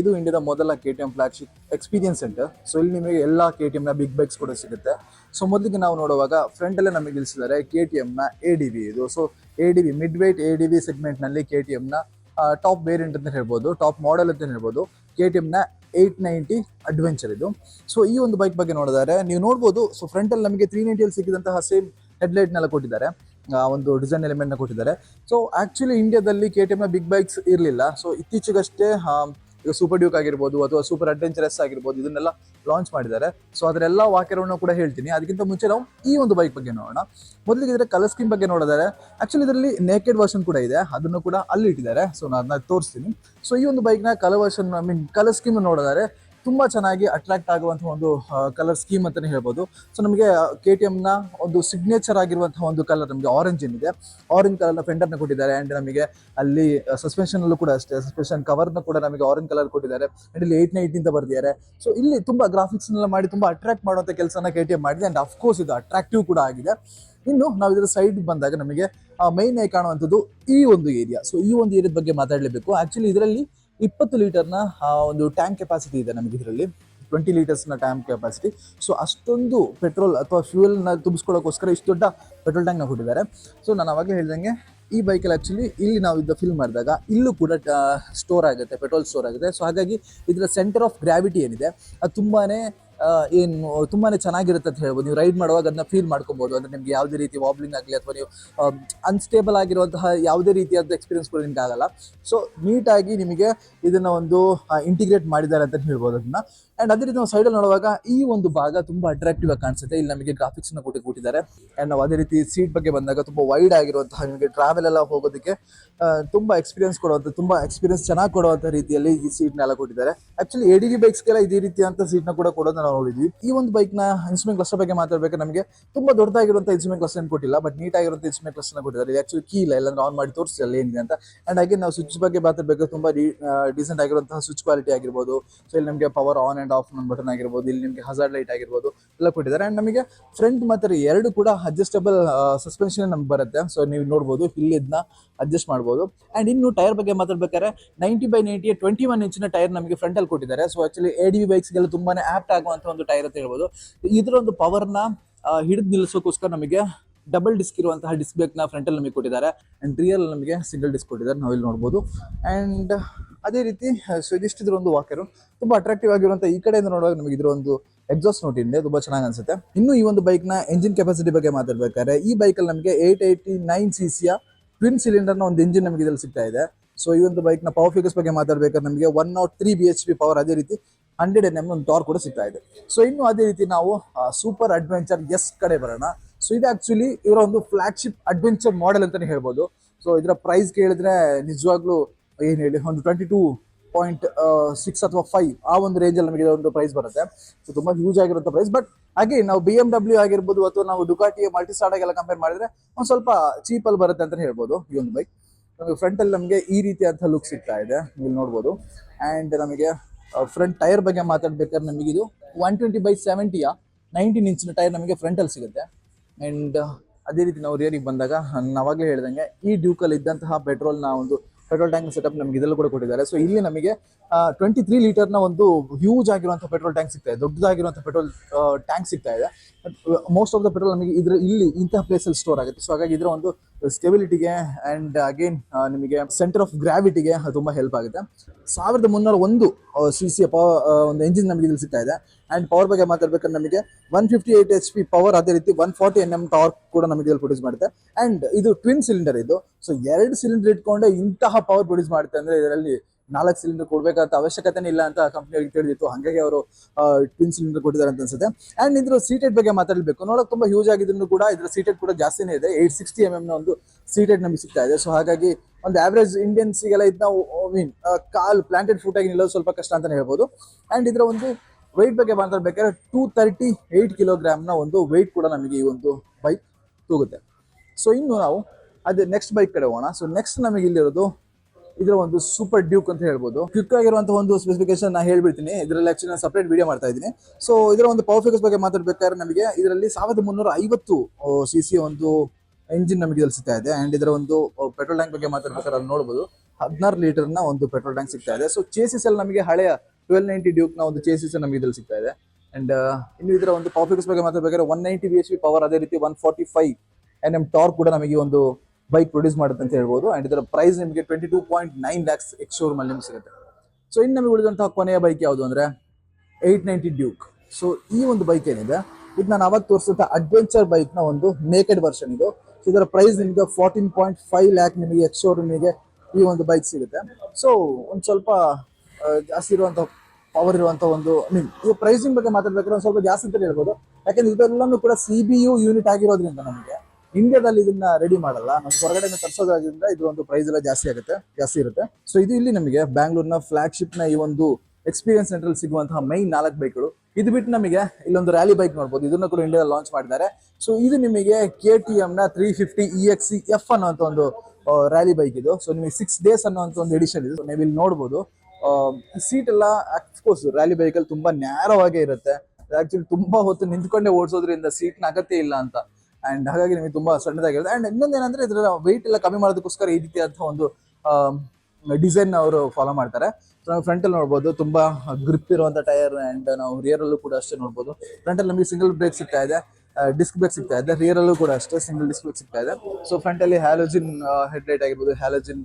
ಇದು ಇಂಡಿಯಾದ ಮೊದಲ K T M flagship experience centre so ಇಲ್ಲಿ ನಿಮಗೆ ಎಲ್ಲ ಕೆ ಟಿ ಎಮ್ನ ಬಿಗ್ ಬೈಕ್ಸ್ ಕೂಡ ಸಿಗುತ್ತೆ. ಸೊ ಮೊದಲಿಗೆ ನಾವು ನೋಡುವಾಗ ಫ್ರಂಟ್ ಅಲ್ಲೇ ನಮಗೆ ನಿಲ್ಲಿಸಿದ್ದಾರೆ ಕೆ ಟಿ ಎಮ್ನ ಎ ಡಿ ವಿ ಇದು. So A D V mid weight A D V ಸೆಗ್ಮೆಂಟ್ನಲ್ಲಿ K T ಎಮ್ನ ಟಾಪ್ ವೇರಿಯಂಟ್ ಅಂತ ಹೇಳ್ಬೋದು ಟಾಪ್ ಮಾಡೆಲ್ ಅಂತ ಹೇಳ್ಬೋದು. ಕೆ ಟಿ ಎಮ್ನ ಏಯ್ಟ್ ನೈಂಟಿ ಅಡ್ವೆಂಚರ್ ಇದು. ಸೊ ಈ ಒಂದು ಬೈಕ್ ಬಗ್ಗೆ ನೋಡಿದರೆ ನೀವು ನೋಡ್ಬೋದು ಸೊ ಫ್ರಂಟಲ್ಲಿ ನಮಗೆ ತ್ರೀ ನೈಂಟಿಯಲ್ಲಿ ಸಿಕ್ಕಿದಂತಹ ಸೇಮ್ ಹೆಡ್ಲೈಟ್ನೆಲ್ಲ ಕೊಟ್ಟಿದ್ದಾರೆ. ಒಂದು ಡಿಸೈನ್ ಎಲಿಮೆಂಟ್ನ ಕೊಟ್ಟಿದ್ದಾರೆ. ಸೊ ಆಕ್ಚುಲಿ ಇಂಡಿಯಾದಲ್ಲಿ ಕೆ ಟಿ ಎಮ್ನ ಬಿಗ್ ಬೈಕ್ಸ್ ಇರಲಿಲ್ಲ. ಸೊ ಇತ್ತೀಚೆಗಷ್ಟೇ ಈಗ ಸೂಪರ್ ಡ್ಯೂಕ್ ಆಗಿರ್ಬೋದು ಅಥವಾ ಸೂಪರ್ ಅಡ್ವೆಂಚರಸ್ ಆಗಿರ್ಬೋದು ಇದನ್ನೆಲ್ಲ ಲಾಂಚ್ ಮಾಡಿದ್ದಾರೆ. ಸೊ ಅದರೆಲ್ಲ ವಾಕ್ಯವನ್ನು ಕೂಡ ಹೇಳ್ತೀನಿ. ಅದಕ್ಕಿಂತ ಮುಂಚೆ ನಾವು ಈ ಒಂದು ಬೈಕ್ ಬಗ್ಗೆ ನೋಡೋಣ. ಮೊದಲಿಗೆ ಇದರ ಕಲರ್ ಸ್ಕೀಮ್ ಬಗ್ಗೆ ನೋಡಿದರೆ ಆಕ್ಚುಲಿ ಇದರಲ್ಲಿ ನೇಕೆಡ್ ವರ್ಷನ್ ಕೂಡ ಇದೆ. ಅದನ್ನು ಕೂಡ ಅಲ್ಲಿ ಇಟ್ಟಿದ್ದಾರೆ. ಸೊ ನಾನು ಅದನ್ನ ತೋರಿಸ್ತೀನಿ. ಸೊ ಈ ಒಂದು ಬೈಕ್ನ colour version I mean colour scheme ನೋಡಿದರೆ ತುಂಬಾ ಚೆನ್ನಾಗಿ ಅಟ್ರಾಕ್ಟ್ ಆಗುವಂತಹ ಒಂದು ಕಲರ್ ಸ್ಕೀಮ್ ಅಂತಾನೆ ಹೇಳ್ಬೋದು. ಸೊ ನಮಗೆ ಕೆ ಟಿ ಎಮ್ನ ಒಂದು ಸಿಗ್ನೇಚರ್ ಆಗಿರುವಂತಹ ಒಂದು ಕಲರ್ ನಮಗೆ ಆರೆಂಜ್ ಏನಿದೆ. ಆರೆಂಜ್ ಕಲರ್ನ ಫೆಂಡರ್ನ ಕೊಟ್ಟಿದ್ದಾರೆ ಅಂಡ್ ನಮಗೆ ಅಲ್ಲಿ ಸಸ್ಪೆನ್ಷನ್ ಅಲ್ಲೂ ಕೂಡ ಅಷ್ಟೇ ಸಸ್ಪೆನ್ಷನ್ ಕವರ್ನ ಕೂಡ ನಮಗೆ ಆರೆಂಜ್ ಕಲರ್ ಕೊಟ್ಟಿದ್ದಾರೆ ಅಂಡ್ ಇಲ್ಲಿ ಏಯ್ಟ್ ನೈಟ್ ಬರೆದಿದ್ದಾರೆ. ಸೊ ಇಲ್ಲಿ ತುಂಬಾ ಗ್ರಾಫಿಕ್ಸ್ ಎಲ್ಲ ಮಾಡಿ ತುಂಬಾ ಅಟ್ರಾಕ್ಟ್ ಮಾಡುವಂತ ಕೆಲಸನ ಕೆ ಟಿ ಎಂ ಮಾಡಿದೆ ಅಂಡ್ ಅಫ್ಕೋರ್ಸ್ ಇದು ಅಟ್ರಾಕ್ಟಿವ್ ಕೂಡ ಆಗಿದೆ. ಇನ್ನು ನಾವು ಇದರ ಸೈಡ್ ಬಂದಾಗ ನಮಗೆ ಮೈನ್ ಆಗಿ ಕಾಣುವಂಥದ್ದು ಈ ಒಂದು ಏರಿಯಾ ಸೊ ಈ ಒಂದು ಏರಿಯಾದ ಬಗ್ಗೆ ಮಾತಾಡಲೇಬೇಕು. ಆಕ್ಚುಲಿ ಇದರಲ್ಲಿ ಇಪ್ಪತ್ತು ಲೀಟರ್ನ ಒಂದು ಟ್ಯಾಂಕ್ ಕೆಪಾಸಿಟಿ ಇದೆ ನಮಗೆ ಇದರಲ್ಲಿ. ಟ್ವೆಂಟಿ ಲೀಟರ್ಸ್ನ ಟ್ಯಾಂಕ್ ಕೆಪಾಸಿಟಿ ಸೊ ಅಷ್ಟೊಂದು ಪೆಟ್ರೋಲ್ ಅಥವಾ ಫ್ಯೂಯಲ್ನ ತುಂಬಿಸ್ಕೊಳ್ಳೋಕ್ಕೋಸ್ಕರ ಇಷ್ಟು ದೊಡ್ಡ ಪೆಟ್ರೋಲ್ ಟ್ಯಾಂಕ್ನ ಕೊಟ್ಟಿದ್ದಾರೆ. ಸೊ ನಾನು ಅವಾಗ ಹೇಳ್ದಂಗೆ ಈ ಬೈಕಲ್ಲಿ ಆ್ಯಕ್ಚುಲಿ ಇಲ್ಲಿ ನಾವು ಇದ್ದ ಫಿಲ್ ಮಾಡಿದಾಗ ಇಲ್ಲೂ ಕೂಡ ಸ್ಟೋರ್ ಆಗುತ್ತೆ ಪೆಟ್ರೋಲ್ ಸ್ಟೋರ್ ಆಗುತ್ತೆ. ಸೊ ಹಾಗಾಗಿ ಇದರ ಸೆಂಟರ್ ಆಫ್ ಗ್ರಾವಿಟಿ ಏನಿದೆ ಅದು ತುಂಬಾನೇ ಆ, ಏನು, ತುಂಬಾನೇ ಚೆನ್ನಾಗಿರುತ್ತೆ ಅಂತ ಹೇಳ್ಬೋದು. ನೀವು ರೈಡ್ ಮಾಡುವಾಗ ಅದನ್ನ ಫೀಲ್ ಮಾಡ್ಕೊಬೋದು. ಅಂದ್ರೆ ನಿಮ್ಗೆ ಯಾವುದೇ ರೀತಿ ವಾಬ್ಲಿಂಗ್ ಆಗಲಿ ಅಥವಾ ನೀವು ಅನ್ಸ್ಟೇಬಲ್ ಆಗಿರುವಂತಹ ಯಾವುದೇ ರೀತಿಯಾದ ಎಕ್ಸ್ಪೀರಿಯನ್ಸ್ ಕೂಡ ನಿಮ್ಗೆ ಆಗಲ್ಲ. ಸೊ ನೀಟಾಗಿ ನಿಮಗೆ ಇದನ್ನ ಒಂದು ಇಂಟಿಗ್ರೇಟ್ ಮಾಡಿದ್ದಾರೆ ಅಂತ ಹೇಳ್ಬೋದು ಅದನ್ನ. ಅಂಡ್ ಅದೇ ರೀತಿ ನಾವು ಸೈಡಲ್ಲಿ ನೋಡುವಾಗ ಈ ಒಂದು ಭಾಗ ತುಂಬಾ ಅಟ್ರಾಕ್ಟಿವ್ ಆಗಿ ಕಾಣಿಸುತ್ತೆ. ಇಲ್ಲಿ ನಮಗೆ ಗ್ರಾಫಿಕ್ಸ್ನ ಕೊಟ್ಟು ಕೊಟ್ಟಿದ್ದಾರೆ. ಅಂಡ್ ನಾವು ಅದೇ ರೀತಿ ಸೀಟ್ ಬಗ್ಗೆ ಬಂದಾಗ ತುಂಬಾ ವೈಡ್ ಆಗಿರುವಂತಹ ನಿಮಗೆ ಟ್ರಾವೆಲ್ ಎಲ್ಲ ಹೋಗೋದಕ್ಕೆ ತುಂಬಾ ಎಕ್ಸ್ಪೀರಿಯನ್ಸ್ ಕೊಡುವಂತ, ತುಂಬಾ ಎಕ್ಸ್ಪೀರಿಯನ್ಸ್ ಚೆನ್ನಾಗಿ ಕೊಡುವಂತ ರೀತಿಯಲ್ಲಿ ಈ ಸೀಟ್ ನೆಲ್ಲ ಕೊಟ್ಟಿದ್ದಾರೆ. ಆಕ್ಚುಲಿ ಎ ಡಿ ವಿ ಬೈಕ್ಸ್ಗೆಲ್ಲ ಇದೇ ರೀತಿಯಂತ ಸೀಟ್ನ ಕೂಡ ಕೊಡೋದನ್ನ ನಾವು ನೋಡಿದ್ವಿ. ಈ ಒಂದು ಬೈಕ್ನ ಇನ್ಸ್ಟ್ರೂಮೆಂಟ್ ಕ್ಲಸ್ಟರ್ ಬಗ್ಗೆ ಮಾತಾಡ್ಬೇಕು ನಮಗೆ ತುಂಬಾ ದೊಡ್ಡದಾಗಿರುವಂತ ಇನ್ಸ್ಟ್ರೂಮೆಂಟ್ ಕ್ಲಸ್ಟರ್ ಕೊಟ್ಟಿಲ್ಲ ಬಟ್ ನೀಟ್ ಆಗಿರುವಂತ ಇನ್ಸ್ಟ್ರೂಮೆಂಟ್ ಕ್ಲಸ್ಟರ್ ಕೊಟ್ಟಿದ್ದಾರೆ. ಆಕ್ಚುಲಿ ಕೀ ಇಲ್ಲ ಇಲ್ಲಾಂದ್ರೆ ಆನ್ ಮಾಡಿ ತೋರಿಸಿ, ಅಲ್ಲಿ ಏನಿದೆ ಅಂತ. ಅಂಡ್ ಹಾಗೆ ನಾವು ಸ್ವಿಚ್ ಬಗ್ಗೆ ಮಾತಾಡ್ಬೇಕು ತುಂಬಾ ಡೀಸೆಂಟ್ ಆಗಿರುವಂತಹ ಸ್ವಿಚ್ ಕ್ವಾಲಿಟಿ ಆಗಿರ್ಬೋದು. ಸೊ ಇಲ್ಲಿ ನಮಗೆ power on and off button ಆಗಿರ್ಬೋದು, ಇಲ್ಲಿ ನಿಮಗೆ ಹಜಾರ್ಡ್ ಲೈಟ್ ಆಗಿರ್ಬೋದು, ಎಲ್ಲ ಕೊಟ್ಟಿದ್ದಾರೆ. ಅಂಡ್ ನಮಗೆ ಫ್ರಂಟ್ ಮತ್ತೆ ಎರಡು ಕೂಡ ಅಡ್ಜಸ್ಟಬಲ್ ಸಸ್ಪೆನ್ಷನ್ ನಮ್ಗೆ ಬರುತ್ತೆ. ಸೊ ನೀವು ನೋಡ್ಬೋದು ಇಲ್ಲಿ ಇದನ್ನ ಅಡ್ಜಸ್ಟ್ ಮಾಡ್ಬೋದು. ಆ್ಯಂಡ್ ಇನ್ನು ಟೈರ್ ಬಗ್ಗೆ ಮಾತಾಡ್ಬೇಕಾದ್ರೆ ninety by ninety twenty one ಇಂಚಿನ ಟೈರ್ ನಮಗೆ ಫ್ರಂಟಲ್ಲಿ ಕೊಟ್ಟಿದ್ದಾರೆ. ಸೊ ಆಕ್ಚುಲಿ ಎ ಡಿ ಬೈಕ್ಸ್ಗೆಲ್ಲ ತುಂಬಾನೇ ಆ್ಯಪ್ಟ್ ಆಗುವಂಥ ಒಂದು ಟೈರ್ ಅಂತ ಹೇಳ್ಬೋದು. ಇದರ ಒಂದು ಪವರ್ನ ಹಿಡಿದು ನಿಲ್ಲಿಸೋಕ್ಕೋಸ್ಕರ ನಮಗೆ ಡಬಲ್ ಡಿಸ್ಕ್ ಇರುವಂತಹ ಡಿಸ್ಕ್ ಫ್ರಂಟ್ ಅಲ್ಲಿ ನಮಗೆ ಕೊಟ್ಟಿದ್ದಾರೆ. ಅಂಡ್ ರಿಯಲ್ ನಮಗೆ ಸಿಂಗಲ್ ಡಿಸ್ಕ್ ಕೊಟ್ಟಿದ್ದಾರೆ. ನಾವು ಇಲ್ಲಿ ನೋಡ್ಬೋದು. ಅಂಡ್ ಅದೇ ರೀತಿ ಸೊ ಇದಿಷ್ಟು ಇದ್ರ ಒಂದು ವಾಕರು ತುಂಬಾ ಅಟ್ರಾಕ್ಟಿವ್ ಆಗಿರುವಂತ ಈ ಕಡೆಯಿಂದ ನೋಡುವಾಗ ನಮಗೆ ಇದ್ರ ಒಂದು ಎಕ್ಸಾಸ್ಟ್ ನೋಟ್ ಇದೆ. ತುಂಬಾ ಚೆನ್ನಾಗಿ ಅನಿಸುತ್ತೆ. ಇನ್ನು ಈ ಒಂದು ಬೈಕ್ನ ಎಂಜಿನ್ ಕೆಪಾಸಿಟಿ ಬಗ್ಗೆ ಮಾತಾಡ್ಬೇಕಾದ್ರೆ, ಈ ಬೈಕಲ್ಲಿ ನಮಗೆ ಏಯ್ಟ್ ಏಯ್ಟಿ ನೈನ್ ಸಿ ಸಿಯ ಟ್ವಿನ್ ಸಿಲಿಂಡರ್ನ ಒಂದು ಎಂಜಿನ್ ನಮಗೆ ಇದರಲ್ಲಿ ಸಿಗ್ತಾ ಇದೆ. ಸೊ ಈ ಒಂದು ಬೈಕ್ನ ಪವರ್ ಫಿಗರ್ಸ್ ಬಗ್ಗೆ ಮಾತಾಡ್ಬೇಕಾದ್ರೆ ನಮಗೆ one not three B H P power ಅದೇ ರೀತಿ ಹಂಡ್ರೆಡ್ ಎನ್ ಎಂ ಒಂದು ಟಾರ್ ಕೂಡ ಸಿಗ್ತಾ ಇದೆ. ಸೊ ಇನ್ನು ಅದೇ ರೀತಿ ನಾವು ಸೂಪರ್ ಅಡ್ವೆಂಚರ್ ಎಸ್ ಕಡೆ ಬರೋಣ. ಸೊ ಇದು ಆಕ್ಚುಲಿ ಇವರ ಒಂದು ಫ್ಲಾಗ್ಶಿಪ್ ಅಡ್ವೆಂಚರ್ ಮಾಡೆಲ್ ಅಂತಾನೆ ಹೇಳ್ಬೋದು. ಸೊ ಇದರ ಪ್ರೈಸ್ ಕೇಳಿದ್ರೆ ನಿಜವಾಗ್ಲೂ ಏನ್ ಹೇಳಿ, ಒಂದು ಟ್ವೆಂಟಿ ಟೂ ಪಾಯಿಂಟ್ ಸಿಕ್ಸ್ ಅಥವಾ ಫೈವ್ ಆ ಒಂದು ರೇಂಜಲ್ಲಿ ನಮಗೆ ಒಂದು ಪ್ರೈಸ್ ಬರುತ್ತೆ. ಸೊ ತುಂಬಾ ಹ್ಯೂಜ್ ಆಗಿರುವಂಥ ಪ್ರೈಸ್ ಬಟ್ ಹಾಗೆ ನಾವು ಬಿ ಎಂ ಡಬ್ಲ್ಯೂ ಆಗಿರ್ಬೋದು ಅಥವಾ ನಾವು ಡುಕಾಟಿ ಮಲ್ಟಿ ಸ್ಟಾರ್ಟಾಗೆಲ್ಲ ಕಂಪೇರ್ ಮಾಡಿದ್ರೆ ಒಂದು ಸ್ವಲ್ಪ ಚೀಪಲ್ಲಿ ಬರುತ್ತೆ ಅಂತ ಹೇಳ್ಬೋದು ಈ ಒಂದು ಬೈಕ್ ನಮಗೆ ಫ್ರಂಟ್ ಅಲ್ಲಿ ನಮಗೆ ಈ ರೀತಿಯಾದಂತಹ ಲುಕ್ ಸಿಗ್ತಾ ಇದೆ. ಇಲ್ಲಿ ನೋಡ್ಬೋದು. ಅಂಡ್ ನಮಗೆ ಫ್ರಂಟ್ ಟೈರ್ ಬಗ್ಗೆ ಮಾತಾಡ್ಬೇಕಾದ್ರೆ ನಮಗಿದು ಒನ್ ಟ್ವೆಂಟಿ ಬೈ ಸೆವೆಂಟಿಯ ನೈನ್ಟೀನ್ ಇಂಚಿನ ಟೈರ್ ನಮಗೆ ಫ್ರಂಟ್ ಅಲ್ಲಿ ಸಿಗುತ್ತೆ. ಅಂಡ್ ಅದೇ ರೀತಿ ನಾವು ರಿಯರಿಗೆ ಬಂದಾಗ ನಾವಾಗಲೇ ಹೇಳ್ದಂಗೆ, ಈ ಡ್ಯೂಕಲ್ಲಿ ಇದ್ದಂತಹ ಪೆಟ್ರೋಲ್ನ ಒಂದು ಪೆಟ್ರೋಲ್ ಟ್ಯಾಂಕ್ ಸೆಟಪ್ ನಮಗೆ ಇದರಲ್ಲೂ ಕೂಡ ಕೊಟ್ಟಿದ್ದಾರೆ. ಸೊ ಇಲ್ಲಿ ನಮಗೆ ಟ್ವೆಂಟಿ ತ್ರೀ ಲೀಟರ್ನ ಒಂದು ಹ್ಯೂಜ್ ಆಗಿರುವಂಥ ಪೆಟ್ರೋಲ್ ಟ್ಯಾಂಕ್ ಸಿಗ್ತಾ ಇದೆ. ದೊಡ್ಡದಾಗಿರುವಂಥ ಪೆಟ್ರೋಲ್ ಟ್ಯಾಂಕ್ ಸಿಗ್ತಾ ಇದೆ. ಮೋಸ್ಟ್ ಆಫ್ ದ ಪೆಟ್ರೋಲ್ ನಮಗೆ ಇದ್ರ, ಇಲ್ಲಿ ಇಂತಹ ಪ್ಲೇಸಲ್ಲಿ ಸ್ಟೋರ್ ಆಗುತ್ತೆ. ಸೊ ಹಾಗಾಗಿ ಇದರ ಒಂದು ಸ್ಟೆಬಿಲಿಟಿಗೆ ಅಂಡ್ ಅಗೇನ್ ನಿಮಗೆ ಸೆಂಟರ್ ಆಫ್ ಗ್ರಾವಿಟಿಗೆ ತುಂಬಾ ಹೆಲ್ಪ್ ಆಗುತ್ತೆ. ಸಾವಿರದ ಮುನ್ನೂರ ಒಂದು ಸಿ ಸಿ ಒಂದು ಎಂಜಿನ್ ನಮಗೆ ಇಲ್ಲಿ ಸಿಗ್ತಾ ಇದೆ. ಅಂಡ್ ಪವರ್ ಬಗ್ಗೆ ಮಾತಾಡ್ಬೇಕಂದ್ರೆ ನಮಗೆ one fifty eight H P power ಅದೇ ರೀತಿ one forty N M torque ಕೂಡ ನಮಗೆ ಇಲ್ಲಿ ಪ್ರೊಡ್ಯೂಸ್ ಮಾಡುತ್ತೆ. ಅಂಡ್ ಇದು ಟ್ವಿನ್ ಸಿಲಿಂಡರ್ ಇದು. ಸೊ ಎರಡು ಸಿಲಿಂಡರ್ ಇಟ್ಕೊಂಡೆ ಇಂತಹ ಪವರ್ ಪ್ರೊಡ್ಯೂಸ್ ಮಾಡುತ್ತೆ ಅಂದ್ರೆ ಇದರಲ್ಲಿ ನಾಲ್ಕು ಸಿಲಿಂಡರ್ ಕೊಡ್ಬೇಕಂತ ಅವಶ್ಯಕತೆನೇ ಇಲ್ಲ ಅಂತ ಕಂಪ್ನಿ ತಿಳಿದಿತ್ತು. ಹಾಗಾಗಿ ಅವರು ಟ್ವಿನ್ ಸಿಲಿಂಡರ್ ಕೊಟ್ಟಿದ್ದಾರೆ ಅಂತ ಅನ್ಸುತ್ತೆ. ಅಂಡ್ ಇದ್ರ ಸೀಟೆಡ್ ಬಗ್ಗೆ ಮಾತಾಡಬೇಕು. ನೋಡಕ್ ತುಂಬಾ ಹ್ಯೂಜ್ ಆಗಿದ್ರು ಕೂಡ ಇದ್ರ ಸೀಟೆಡ್ ಕೂಡ ಜಾಸ್ತಿನೇ ಇದೆ. ಏಟ್ ಸಿಕ್ಸ್ಟಿ ಎಂ ಎಂ ನ ಒಂದು ಸೀಟೆಡ್ ನಮಗೆ ಸಿಗ್ತಾ ಇದೆ. ಸೊ ಹಾಗಾಗಿ ಒಂದು ಆವರೇಜ್ ಇಂಡಿಯನ್ಸಿಗೆಲ್ಲ ಇದನ್ನ ಮೀನ್ ಕಾಲ್ ಪ್ಲಾಂಟೆಡ್ ಫುಟ್ ಆಗಿ ನಿಲ್ಲೋದು ಸ್ವಲ್ಪ ಕಷ್ಟ ಅಂತಾನೆ ಹೇಳ್ಬೋದು. ಅಂಡ್ ಇದರ ಒಂದು ವೆಯ್ಟ್ ಬಗ್ಗೆ ಮಾತಾಡ್ಬೇಕಾದ್ರೆ ಟೂ ತರ್ಟಿ ಏಯ್ಟ್ ಕಿಲೋಗ್ರಾಮ್ನ ಒಂದು ವೆಯ್ಟ್ ಕೂಡ ನಮಗೆ ಈ ಒಂದು ಬೈಕ್ ತೂಗುತ್ತೆ. ಸೊ ಇನ್ನು ನಾವು ಅದೇ ನೆಕ್ಸ್ಟ್ ಬೈಕ್ ಕಡೆ ಹೋಗೋಣ. ಸೊ ನೆಕ್ಸ್ಟ್ ನಮಗೆ ಇಲ್ಲಿರೋದು ಇದರ ಒಂದು ಸೂಪರ್ ಡ್ಯೂಕ್ ಅಂತ ಹೇಳ್ಬೋದು. ಕ್ವಿಕ್ ಆಗಿರುವಂತಹ ಒಂದು ಸ್ಪೆಸಿಫಿಕೇಶನ್ ನಾ ಹೇಳ್ಬಿಡ್ತೀನಿ. ಇದರಲ್ಲಿ ಆಕ್ಚುಲಿ ನಾನು ಸಪರೇಟ್ ವಿಡಿಯೋ ಮಾಡ್ತಾ ಇದ್ದೀನಿ. ಸೊ ಇದರ ಒಂದು ಪವರ್ ಫಿಗರ್ಸ್ ಬಗ್ಗೆ ಮಾತಾಡ್ಬೇಕಾದ್ರೆ ನಮಗೆ ಇದರಲ್ಲಿ ಸಾವಿರದ ಮುನ್ನೂರ ಐವತ್ತು ಸಿ ಒಂದು ಇಂಜಿನ್ ನಮಗೆ ಸಿಗ್ತಾ ಇದೆ. ಅಂಡ್ ಇದರ ಒಂದು ಪೆಟ್ರೋಲ್ ಟ್ಯಾಂಕ್ ಬಗ್ಗೆ ಮಾತಾಡ್ಬೇಕಾದ್ರೆ ಅಲ್ಲಿ ನೋಡಬಹುದು ಹದಿನಾರು ನ ಒಂದು ಪೆಟ್ರೋಲ್ ಟ್ಯಾಂಕ್ ಸಿಗ್ತಾ ಇದೆ. ಸೊ ಚೇಸಿಸ್ ಅಲ್ಲಿ ನಮಗೆ ಹಳೆಯ ಟ್ವೆಲ್ ನೈಂಟಿ ಡ್ಯೂಕ್ನ ಒಂದು ಚೇಸಿಸ್ ನಮಗೆ ಇದ್ರಲ್ಲಿ ಸಿಗ್ತಾ ಇದೆ. ಅಂಡ್ ಇನ್ನು ಇದರ ಒಂದು ಪವರ್ ಫಿಗರ್ಸ್ ಬಗ್ಗೆ ಮಾತಾಡಬೇಕಾದ್ರೆ ಒನ್ ನೈಂಟಿ ಬಿ ಪವರ್ ಅದೇ ರೀತಿ ಒನ್ ಫಾರ್ಟಿ ಫೈವ್ ಟಾರ್ಕ್ ಕೂಡ ನಮಗೆ ಒಂದು ಬೈಕ್ ಪ್ರೊಡ್ಯೂಸ್ ಮಾಡುತ್ತೆ ಅಂತ ಹೇಳ್ಬೋದು. ಅಂಡ್ ಇದರ ಪ್ರೈಸ್ ನಿಮಗೆ twenty two point nine lakhs ex showroom ಅಲ್ಲಿ ನಿಮ್ಗೆ ಸಿಗುತ್ತೆ. ಸೊ ಇನ್ನು ನಮಗೆ ಉಳಿದಂತಹ ಕೊನೆಯ ಬೈಕ್ ಯಾವುದು ಅಂದ್ರೆ ಏಯ್ಟ್ ನೈಂಟಿ ಡ್ಯೂಕ್ ಸೊ ಈ ಒಂದು ಬೈಕ್ ಏನಿದೆ? ಇದು ನಾನು ಅವತ್ತು ತೋರಿಸಿದಂಥ ಅಡ್ವೆಂಚರ್ ಬೈಕ್ನ ಒಂದು ನೇಕೆಡ್ ವರ್ಷನ್ ಇದು. ಸೊ ಇದರ ಪ್ರೈಸ್ ನಿಮಗೆ ಫೋರ್ಟೀನ್ ಪಾಯಿಂಟ್ ಫೈವ್ ಲ್ಯಾಕ್ ನಿಮಗೆ ಎಕ್ಸ್ ಶೋರೂಮಿಗೆ ಈ ಒಂದು ಬೈಕ್ ಸಿಗುತ್ತೆ. ಸೊ ಒಂದು ಸ್ವಲ್ಪ ಜಾಸ್ತಿ ಇರುವಂಥ ಪವರ್ ಇರುವಂಥ ಒಂದು ಮೀನ್ ಇದು ಪ್ರೈಸಿಂಗ್ ಬಗ್ಗೆ ಮಾತಾಡ್ಬೇಕಾದ್ರೆ ಒಂದು ಸ್ವಲ್ಪ ಜಾಸ್ತಿ ಅಂತ ಹೇಳ್ಬೋದು. ಯಾಕಂದ್ರೆ ಇದೆಲ್ಲನೂ ಕೂಡ ಸಿ ಬಿ ಯು ಯೂನಿಟ್ ಆಗಿರೋದ್ರಿಂದ ನಮಗೆ. ಇಂಡಿಯಾದಲ್ಲಿ ಇದನ್ನ ರೆಡಿ ಮಾಡಲ್ಲ. ನಮ್ಗೆ ಹೊರಗಡೆ ತರಿಸೋದ್ರಿಂದ ಇದು ಒಂದು ಪ್ರೈಸ್ ಎಲ್ಲ ಜಾಸ್ತಿ ಆಗುತ್ತೆ, ಜಾಸ್ತಿ ಇರುತ್ತೆ. ಸೊ ಇದು ಇಲ್ಲಿ ನಮಗೆ ಬ್ಯಾಂಗ್ಳೂರ್ನ ಫ್ಲಾಗ್ಶಿಪ್ನ ಈ ಒಂದು ಎಕ್ಸ್ಪೀರಿಯನ್ಸ್ ಸೆಂಟ್ರಲ್ಲಿ ಸಿಗುವಂತಹ ಮೈನ್ ನಾಲ್ಕು ಬೈಕ್ಗಳು ಇದು ಬಿಟ್ಟು ನಮಗೆ ಇಲ್ಲೊಂದು ರ್ಯಾಲಿ ಬೈಕ್ ನೋಡ್ಬೋದು. ಇದನ್ನ ಕೂಡ ಇಂಡಿಯಾ ಲಾಂಚ್ ಮಾಡಿದ್ದಾರೆ. ಸೊ ಇದು ನಿಮಗೆ ಕೆ ಟಿ ನ three fifty E X F ಅನ್ನೋಂಥ ಒಂದು ರ್ಯಾಲಿ ಬೈಕ್ ಇದು. ಸೊ ನಿಮಗೆ ಸಿಕ್ಸ್ ಡೇಸ್ ಅನ್ನೋಂಥ ಒಂದು ಎಡಿಷನ್ ಇದು. ನೀವು ಇಲ್ಲಿ ನೋಡ್ಬೋದು. ಸೀಟ್ ಎಲ್ಲ ಅಫ್ಕೋರ್ಸ್ ರ್ಯಾಲಿ ಬೈಕಲ್ಲಿ ತುಂಬಾ ನ್ಯಾರೋ ಆಗೇ ಇರುತ್ತೆ. ಆಕ್ಚುಲಿ ತುಂಬಾ ಹೊತ್ತು ನಿಂತ್ಕೊಂಡೇ ಓಡಿಸೋದ್ರಿಂದ ಸೀಟ್ನ ಅಗತ್ಯ ಇಲ್ಲ ಅಂತ. ಅಂಡ್ ಹಾಗಾಗಿ ನಿಮಗೆ ತುಂಬಾ ಸಣ್ಣದಾಗಿರುತ್ತೆ. ಅಂಡ್ ಇನ್ನೊಂದೇನಂದ್ರೆ ಇದರ ವೆಯ್ಟ್ ಎಲ್ಲ ಕಮ್ಮಿ ಮಾಡೋದಕ್ಕೋಸ್ಕರ ಈ ರೀತಿಯಾದಂತಹ ಒಂದು ಡಿಸೈನ್ ಅವರು ಫಾಲೋ ಮಾಡ್ತಾರೆ. ಸೊ ನಾವು ಫ್ರಂಟ್ ಅಲ್ಲಿ ನೋಡ್ಬೋದು, ತುಂಬಾ ಗ್ರಿಪ್ ಇರುವಂತ ಟೈರ್ ಅಂಡ್ ನಾವು ರಿಯರ್ ಅಲ್ಲೂ ಕೂಡ ಅಷ್ಟೇ ನೋಡ್ಬೋದು. ಫ್ರಂಟ್ ಅಲ್ಲಿ ನಮಗೆ ಸಿಂಗಲ್ ಬ್ರೇಕ್ ಸಿಗ್ತಾ ಇದೆ ಡಿಸ್ಕ್ ಬ್ರೇಕ್ ಸಿಗ್ತಾ ಇದೆ ರಿಯರ್ ಅಲ್ಲೂ ಕೂಡ ಅಷ್ಟೇ ಸಿಂಗಲ್ ಡಿಸ್ಕ್ ಬ್ರೇಕ್ ಸಿಗ್ತಾ ಇದೆ. ಸೊ ಫ್ರಂಟ್ ಅಲ್ಲಿ ಹ್ಯಾಲೋಜಿನ್ ಹೆಡ್ ಲೈಟ್ ಆಗಿರ್ಬೋದು ಹ್ಯಾಲೋಜಿನ್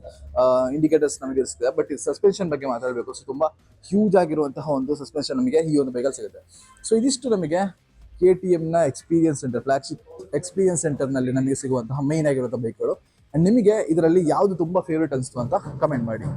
ಇಂಡಿಕೇಟರ್ಸ್ ನಮಗೆ ಸಿಗ್ತದೆ. ಬಟ್ ಈ ಸಸ್ಪೆನ್ಷನ್ ಬಗ್ಗೆ ಮಾತಾಡಬೇಕು. ಸೊ ತುಂಬಾ ಹ್ಯೂಜ್ ಆಗಿರುವಂತಹ ಒಂದು ಸಸ್ಪೆನ್ಷನ್ ನಮಗೆ ಈ ಒಂದು ಬೈಕಲ್ಲಿ ಸಿಗುತ್ತೆ. ಸೊ ಇದಿಷ್ಟು ನಮಗೆ ಕೆ ಟಿ ಎಮ್ನ ಎಕ್ಸ್ಪೀರಿಯನ್ಸ್ ಸೆಂಟರ್ ಫ್ಲಾಗ್ಶಿಪ್ ಎಕ್ಸ್ಪೀರಿಯನ್ಸ್ ಸೆಂಟರ್ನಲ್ಲಿ ನಮಗೆ ಸಿಗುವಂತಹ ಮೈನ್ ಆಗಿರುವಂಥ ಬೈಕ್ಗಳು ಅಂಡ್ ನಿಮಗೆ ಇದರಲ್ಲಿ ಯಾವುದು ತುಂಬಾ ಫೇವ್ರೇಟ್ ಅನಿಸ್ತು ಅಂತ ಕಮೆಂಟ್ ಮಾಡಿ.